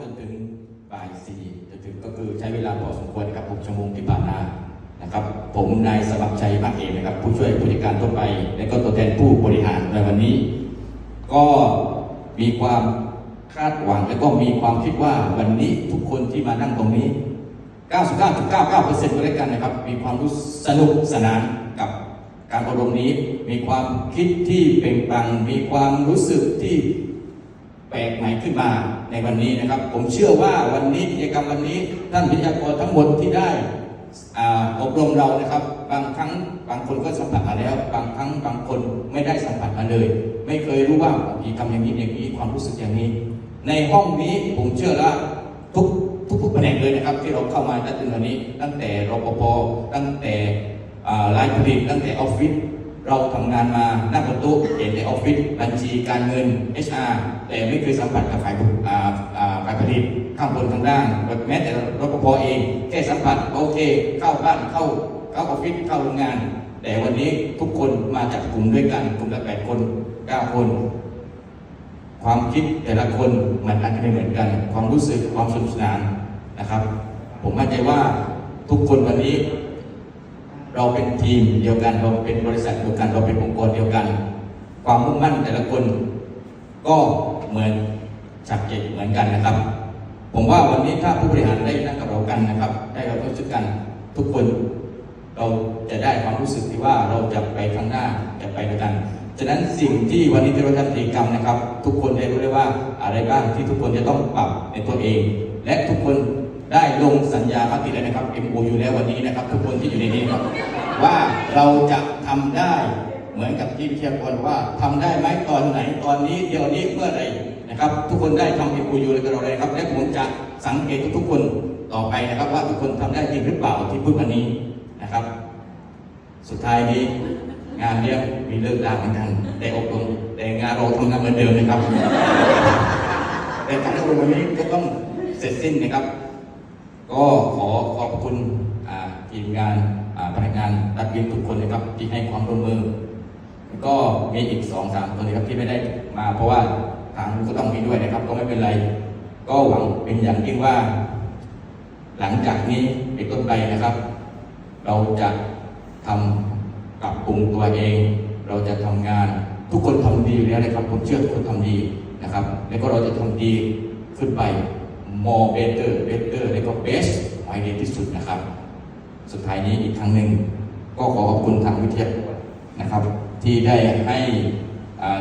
จนถึงบ่ายสี่จนถึงก็คือใช้เวลาพอสมควรครับ6ชั่วโมงที่ผ่านมานะครับ ผมนายสมัครชัยมากเอกนะครับ ผู้ช่วยผู้จัดการทั่วไป และก็ตัวแทนผู้บริหารในวันนี้ ก็มีความคาดหวังและก็มีความคิดว่าวันนี้ทุกคนที่มานั่งตรงนี้ 99.99%ก็ได้กันนะครับ มีความรู้สนุกสนานกับการอบรมนี้ มีความคิดที่เปล่งปลั่งมีความรู้สึกที่ แปลกใหม่ขึ้นมาในวันนี้นะครับ ผมเชื่อว่าวันนี้กิจกรรมวันนี้ท่านวิทยากรทั้งหมดที่ได้อบรมเรานะครับ บางครั้งบางคนก็สัมผัสมาแล้ว บางครั้งบางคนไม่ได้สัมผัสมาเลย ไม่เคยรู้ว่ากิจกรรมอย่างนี้อย่างนี้ความรู้สึกอย่างนี้ ในห้องนี้ผมเชื่อว่าทุกทุกทุกแผนกเลยนะครับ ที่เราเข้ามาตั้งแต่วันนี้ ตั้งแต่รปภตั้งแต่อ่ารายผลิตตั้งแต่ออฟฟิศ เราทำงานมาหน้าประตูเห็นในออฟฟิศบัญชีการเงิน HR แต่ไม่เคยสัมผัสกับฝ่ายอ่าอ่าฝ่ายผลิตข้างบนข้างล่างแม้แต่รปภเองแค่สัมผัสโอเค เข้าบ้านเข้าเข้าออฟฟิศเข้าโรงงาน แต่วันนี้ทุกคนมาจากกลุ่มด้วยกันกลุ่มละแปดคนเก้าคน ความคิดแต่ละคนมันอาจจะไม่เหมือนกัน ความรู้สึกความสนุกสนานนะครับ ผมมั่นใจว่าทุกคนวันนี้ เราเป็นทีมเดียวกัน เราเป็นบริษัทเดียวกัน เราเป็นองค์กรเดียวกัน ความมุ่งมั่นแต่ละคน ก็เหมือนสักเจตเหมือนกันนะครับ ผมว่าวันนี้ถ้าผู้บริหารได้นั่งกับเรากันนะครับ ได้เรารู้สึกกันทุกคน เราจะได้ความรู้สึกที่ว่าเราจะไปข้างหน้าจะไปด้วยกันฉะนั้นสิ่งที่วันนี้ที่เราทำกิจกรรมนะครับ ทุกคนได้รู้ได้ว่าอะไรบ้างที่ทุกคนจะต้องปรับในตัวเอง และทุกคน ได้ลงสัญญาปฏิแล้วนะครับ MOU แล้ววันนี้นะครับ ทุกคนที่อยู่ในนี้ครับ ว่าเราจะทำได้เหมือนกับที่วิทยากรว่าทำได้ไหมตอนไหนตอนนี้เดี๋ยวนี้เมื่อไรนะครับ ทุกคนได้ทำ MOU แล้วกับเราเลยครับและผมจะสังเกตทุกๆคนต่อไปนะครับ ว่าทุกคนทำได้จริงหรือเปล่าที่พูดวันนี้นะครับ สุดท้ายนี้งานเนี้ยมีเลิกลาเหมือนกันแต่อบรมแต่งานเราทำงานเหมือนเดิมนะครับ แต่การอบรมวันนี้ก็ต้องเสร็จสิ้นนะครับ ก็ขอขอบคุณอ่าทีมงานพนักงานรัฐวินทุกคนนะครับที่ให้ความร่วมมือ ก็มีอีกสองสามคนนะครับที่ไม่ได้มา เพราะว่าทางก็ต้องมีด้วยนะครับ ก็ไม่เป็นไร ก็หวังเป็นอย่างยิ่งว่า หลังจากนี้เป็นต้นไปนะครับ เราจะทำปรับปรุงตัวเอง เราจะทำงานทุกคนทำดีอยู่แล้วนะครับผมเชื่อทุกคนทำดีนะครับ แล้วก็เราจะทำดีขึ้นไป more better better แล้วก็ best ไว้ดีที่สุดนะครับ สุดท้ายนี้อีกครั้งหนึ่งก็ขอขอบคุณทางวิทยากรนะครับ ที่ได้ให้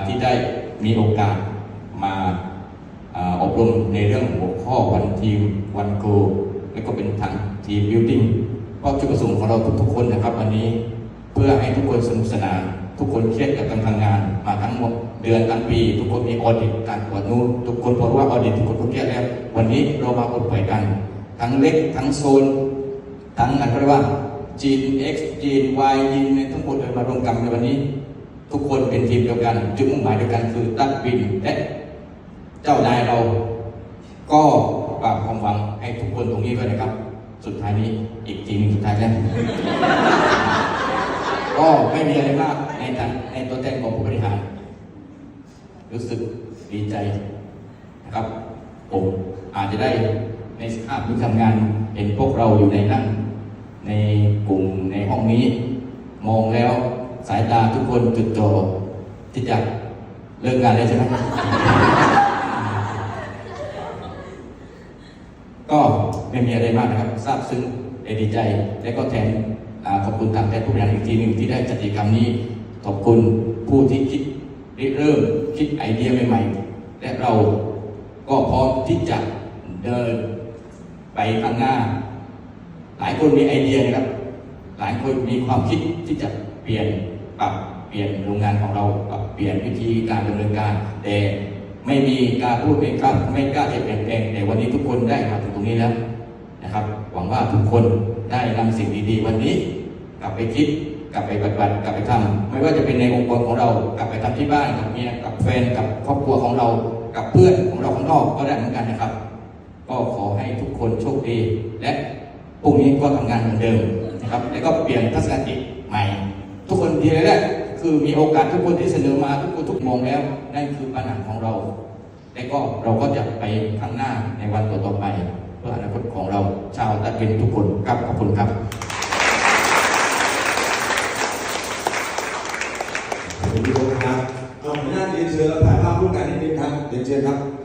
ที่ได้มีโอกาสมาอบรมในเรื่องหัวข้อวันทีมวันโกและก็เป็นทางทีม building เพราะจุดประสงค์ของเราทุกๆคนนะครับ วันนี้เพื่อให้ทุกคนสนุกสนานทุกคนเครียดกับการทำงานมาทั้งหมด เดือนทั้งปี ทุกคนมีออดิตการตรวจนู้นทุกคนพอรู้ว่าออดิตทุกคนก็เครียแล้ว วันนี้เรามาปลดปล่อยกัน ทั้งเล็กทั้งโซน ทั้งอันเรียกว่าจีน X จีน Y ยีนทั้งหมดเลยมารวมกันในวันนี้ ทุกคนเป็นทีมเดียวกัน จุดมุ่งหมายเดียวกันคือตัดบินและเจ้านายเรา ก็ฝากความหวังให้ทุกคนตรงนี้ด้วยนะครับ สุดท้ายนี้อีกทีหนึงสุดท้ายแล้วก็ไม่มีอะไรมากในทางในตัวแทนของผู้บริหาร รู้สึกดีใจ นะครับ ผมอาจจะได้ในสภาพที่ทำงานเห็นพวกเราอยู่ในนั่งในกลุ่มในห้องนี้ มองแล้วสายตาทุกคนจุดจ่อที่จะเลิกงานได้ใช่ไหมก็ไม่มีอะไรมากนะครับซาบซึ้งดีใจ และก็แทนอขอบคุณทางแทนผู้บริหารอีกทีหนึ่งที่ได้จัดกิจกรรมนี้ ขอบคุณผู้ที่คิดริเริ่มคิดไอเดียใหม่ๆ และเราก็พร้อมที่จะเดินไปข้างหน้า หลายคนมีไอเดียนะครับ หลายคนมีความคิดที่จะเปลี่ยนปรับเปลี่ยนโรงงานของเราปรับเปลี่ยนวิธีการดำเนินการ แต่ไม่มีการพูดไม่กล้าไม่กล้าเปลี่ยนแปลงแต่วันนี้ทุกคนได้มาถึงตรงนี้แล้วนะครับ หวังว่าทุกคนได้นำสิ่งดีๆ วันนี้กลับไปคิด กลับไปปฏิบัติกลับไปทำไม่ว่าจะเป็นในองค์กรของเรากลับไปทำที่บ้านกับเมียกับแฟนกับครอบครัวของเรากับเพื่อนของเราข้างนอกก็ได้เหมือนกันนะครับ ก็ขอให้ทุกคนโชคดี และพรุ่งนี้ก็ทำงานเหมือนเดิมนะครับ แล้วก็เปลี่ยนทัศนคติใหม่ ทุกคนดีเลยแหละคือมีโอกาสทุกคนที่เสนอมาทุกคนทุกมองแล้วนั่นคือปัญหาของเราแและก็เราก็จะไปข้างหน้าในวันต่อๆไป เพื่ออนาคตของเราชาวตะเกียนทุกคนครับขอบคุณครับ ขอ